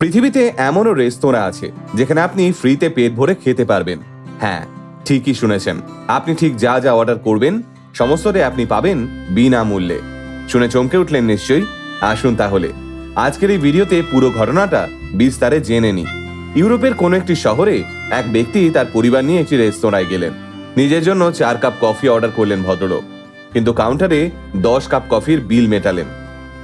পৃথিবীতে এমনও রেস্তোরাঁ আছে, যেখানে আপনি ফ্রিতে পেট ভরে খেতে পারবেন। হ্যাঁ ঠিকই শুনেছেন। আপনি ঠিক যা যা অর্ডার করবেন, সমস্তটাই আপনি পাবেন বিনামূল্যে। শুনে চমকে উঠলেন নিশ্চয়ই? আসুন তাহলে। আজকের এই ভিডিওতে পুরো ঘটনাটা বিস্তারে জেনে নিই। ইউরোপের কোনো একটি শহরে এক ব্যক্তি তার পরিবার নিয়ে একটি রেস্তোরাঁয় গেলেন। নিজের জন্য চার কাপ কফি অর্ডার করলেন ভদ্রলোক। কিন্তু কাউন্টারে দশ কাপ কফির বিল মেটালেন।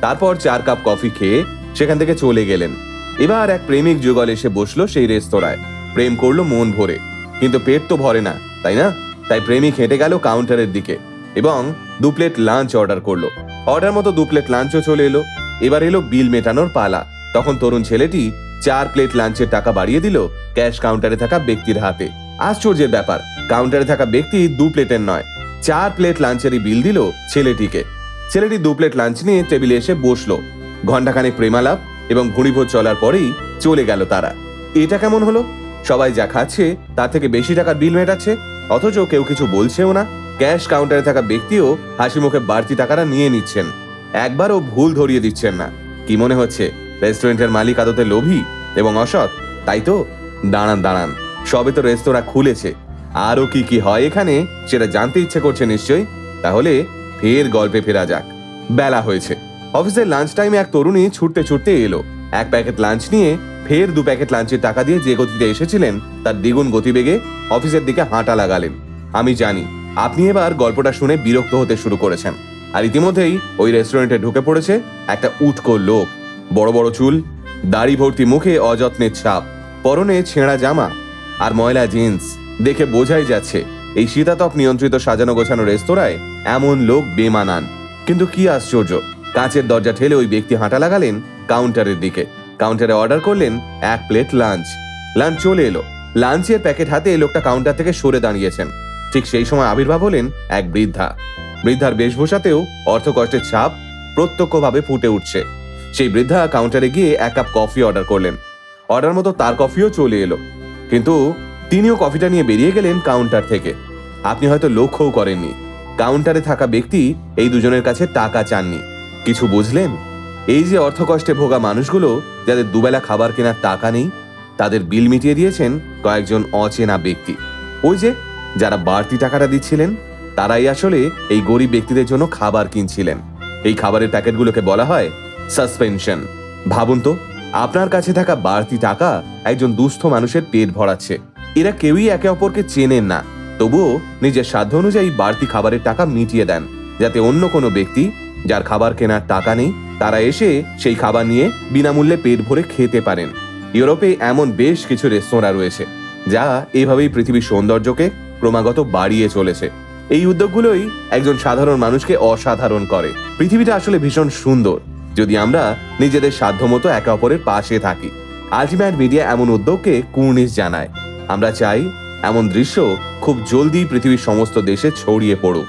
তারপর চার কাপ কফি খেয়ে সেখান থেকে চলে গেলেন। এবার এক প্রেমিক যুগল এসে বসল সেই রেস্তোরাঁয়। প্রেম করল মন ভরে। কিন্তু পেট তো ভরে না, তাই না? তাই প্রেমিক হেঁটে গেল কাউন্টারের দিকে এবং দু প্লেট লাঞ্চ অর্ডার করল। অর্ডার মতো দু প্লেট লাঞ্চও চলে এলো। এবার এলো বিল মেটানোর পালা। তখন তরুণ ছেলেটি চার প্লেট লাঞ্চের টাকা বাড়িয়ে দিল ক্যাশ কাউন্টারে থাকা ব্যক্তির হাতে। আশ্চর্যের ব্যাপার, কাউন্টারে থাকা ব্যক্তি দু প্লেটের নয়। চার প্লেট লাঞ্চেরই বিল দিল ছেলেটিকে। ছেলেটি দু প্লেট লাঞ্চ নিয়ে টেবিলে এসে বসল। ঘন্টাখানেক প্রেমালাপ এবং ভুঁড়িভোজ চলার পরেই চলে গেল তারা। এটা কেমন হলো? সবাই যা খাচ্ছে, তার থেকে বেশি টাকার বিল মেটাচ্ছে, অথচ কেউ কিছু বলছেও না। ক্যাশ কাউন্টারে থাকা ব্যক্তিও হাসি মুখে বাড়তি টাকাটা নিয়ে নিচ্ছেন। একবারও ভুল ধরিয়ে দিচ্ছেন না। কি মনে হচ্ছে? রেস্টুরেন্টের মালিক আদতে লোভী এবং অসৎ, তাই তো? দাঁড়ান দাঁড়ান। সবে তো রেস্তোরাঁ খুলেছে। আরও কি কি হয় এখানে, সেটা জানতে ইচ্ছে করছে নিশ্চয়ই। তাহলে ফের গল্পে ফেরা যাক। বেলা হয়েছে। অফিসের লাঞ্চ টাইমে এক তরুণী ছুটতে ছুটতে এলো। এক প্যাকেট লাঞ্চ নিয়ে ফের দু প্যাকেট লাঞ্চের টাকা দিয়ে যে গতিতে এসেছিলেন, তার দ্বিগুণ গতিবেগে অফিসের দিকে হাঁটা লাগালেন। আমি জানি, আপনি এবার গল্পটা শুনে বিরক্ত হতে শুরু করেছেন। আর ইতিমধ্যেই ওই রেস্টুরেন্টে ঢুকে পড়েছে একটা উটকো লোক। বড় বড় চুল, দাড়ি ভর্তি মুখে অযত্নের ছাপ, পরনে ছেঁড়া জামা আর ময়লা জিন্স দেখে বোঝাই যাচ্ছে, এই শীতাতপ নিয়ন্ত্রিত সাজানো গোছানো রেস্তোরাঁয় এমন লোক বেমানান। কিন্তু কি আশ্চর্য কাঁচের দরজা ঠেলে ওই ব্যক্তি হাঁটা লাগালেন কাউন্টারের দিকে। কাউন্টারে অর্ডার করলেন এক প্লেট লাঞ্চ। লাঞ্চ চলে এলো। লাঞ্চের প্যাকেট হাতে লোকটা কাউন্টার থেকে সরে দাঁড়িয়েছেন। ঠিক সেই সময় আবির্ভাব হলেন এক বৃদ্ধা। বৃদ্ধার বেশভূষাতেও অর্থকষ্টের ছাপ প্রত্যক্ষভাবে ফুটে উঠছে। সেই বৃদ্ধা কাউন্টারে গিয়ে এক কাপ কফি অর্ডার করলেন। অর্ডার মতো তার কফিও চলে এলো। কিন্তু তিনিও কফিটা নিয়ে বেরিয়ে গেলেন কাউন্টার থেকে। আপনি হয়তো লক্ষ্যও করেননি। কাউন্টারে থাকা ব্যক্তি এই দুজনের কাছে টাকা চাননি। কিছু বুঝলেন? এই যে অর্থকষ্টে ভোগা মানুষগুলো, যাদের দুবেলা খাবার কেনার টাকা নেই, তাদের বিল মিটিয়ে দিয়েছেন কয়েকজন অচেনা ব্যক্তি। ওই যে, যারা বাড়তি টাকাটা দিচ্ছিলেন, তারাই আসলে এই গরিব ব্যক্তিদের জন্য খাবার কিনছিলেন। এই খাবারের প্যাকেটগুলোকে বলা হয় সাসপেনশন। ভাবুন তো, আপনার কাছে থাকা বাড়তি টাকা একজন দুস্থ মানুষের পেট ভরাচ্ছে। এরা কেউই একে অপরকে চেনেন না। তবুও নিজের সাধ্য অনুযায়ী বাড়তি খাবারের টাকা মিটিয়ে দেন, যাতে অন্য কোনো ব্যক্তি যার খাবার কেনার টাকা নেই, তারা এসে সেই খাবার নিয়ে বিনামূল্যে পেট ভরে খেতে পারেন। ইউরোপে এমন বেশ কিছু রেস্তোরাঁ রয়েছে, যা এভাবেই পৃথিবীর সৌন্দর্যকে ক্রমাগত বাড়িয়ে চলেছে। এই উদ্যোগগুলোই একজন সাধারণ মানুষকে অসাধারণ করে। পৃথিবীটা আসলে ভীষণ সুন্দর। যদি আমরা নিজেদের সাধ্যমতো একে অপরের পাশে থাকি, আলটিমেট মিডিয়া এমন উদ্যোগকে কুর্নিশ জানায়। আমরা চাই এমন দৃশ্য খুব জলদি পৃথিবীর সমস্ত দেশে ছড়িয়ে পড়ুক।